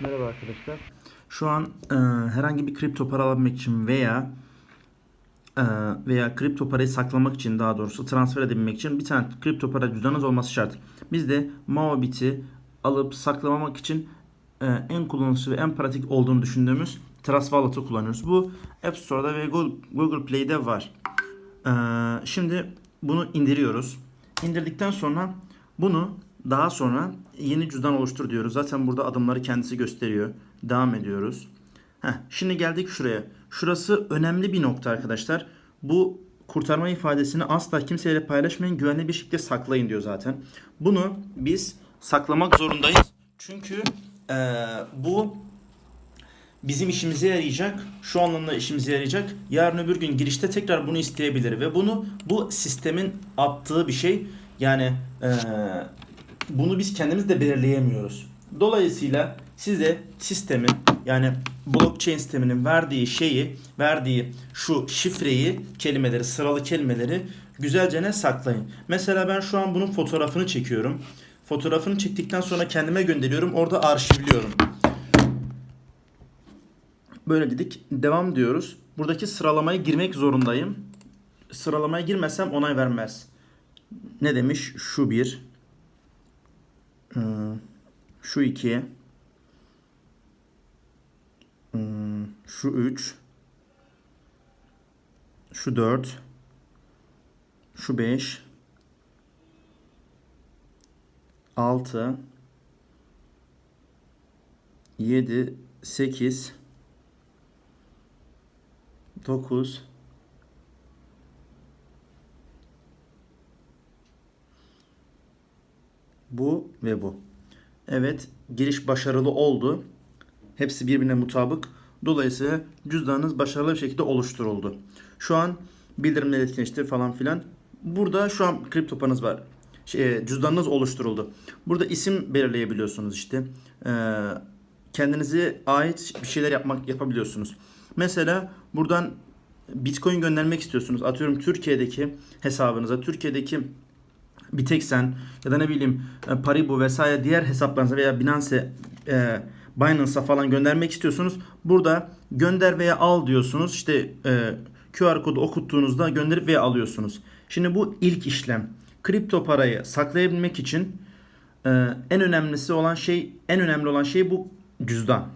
Merhaba arkadaşlar. Şu an e, herhangi bir kripto para alabilmek için veya e, veya kripto parayı saklamak için daha doğrusu transfer edebilmek için bir tane kripto para cüzdanınız olması şart. Biz de Maobit'i alıp saklamak için e, en kullanışlı ve en pratik olduğunu düşündüğümüz Trust Wallet'ı kullanıyoruz. Bu App Store'da ve Google Play'de var. E, şimdi bunu indiriyoruz. İndirdikten sonra bunu daha sonra yeni cüzdan oluştur diyoruz. Zaten burada adımları kendisi gösteriyor. Devam ediyoruz. Heh, şimdi geldik şuraya. Şurası önemli bir nokta arkadaşlar. Bu kurtarma ifadesini asla kimseyle paylaşmayın. Güvenli bir şekilde saklayın diyor zaten. Bunu biz saklamak zorundayız. Çünkü eee, bu bizim işimize yarayacak. Şu anlamda işimize yarayacak. Yarın öbür gün girişte tekrar bunu isteyebilir ve bunu bu sistemin attığı bir şey. Yani eee, bunu biz kendimiz de belirleyemiyoruz. Dolayısıyla size sistemin yani blockchain sisteminin verdiği şeyi, verdiği şu şifreyi, kelimeleri, sıralı kelimeleri güzelce ne saklayın. Mesela ben şu an bunun fotoğrafını çekiyorum. Fotoğrafını çektikten sonra kendime gönderiyorum. Orada arşivliyorum. Böyle dedik. Devam diyoruz. Buradaki sıralamaya girmek zorundayım. Sıralamaya girmezsem onay vermez. Ne demiş? Şu bir. Ee, Şu iki. Hmm, Şu üç. Şu dört. Şu beş. Altı. Yedi. Sekiz. Dokuz. Bu ve bu. Evet, giriş başarılı oldu. Hepsi birbirine mutabık. Dolayısıyla cüzdanınız başarılı bir şekilde oluşturuldu. Şu an bildirimler etkinleşti falan filan. Burada şu an kripto paranız var. Şey, cüzdanınız oluşturuldu. Burada isim belirleyebiliyorsunuz işte. Ee, kendinize ait bir şeyler yapmak yapabiliyorsunuz. Mesela buradan Bitcoin göndermek istiyorsunuz. Atıyorum Türkiye'deki hesabınıza, Türkiye'deki Bitexen ya da ne bileyim e, Paribu vesaire diğer hesaplarınıza veya Binance, e, Binance'a falan göndermek istiyorsunuz. Burada gönder veya al diyorsunuz. İşte e, QR kodu okuttuğunuzda gönderip veya alıyorsunuz. Şimdi bu ilk işlem. Kripto parayı saklayabilmek için e, en önemlisi olan şey, en önemli olan şey bu cüzdan.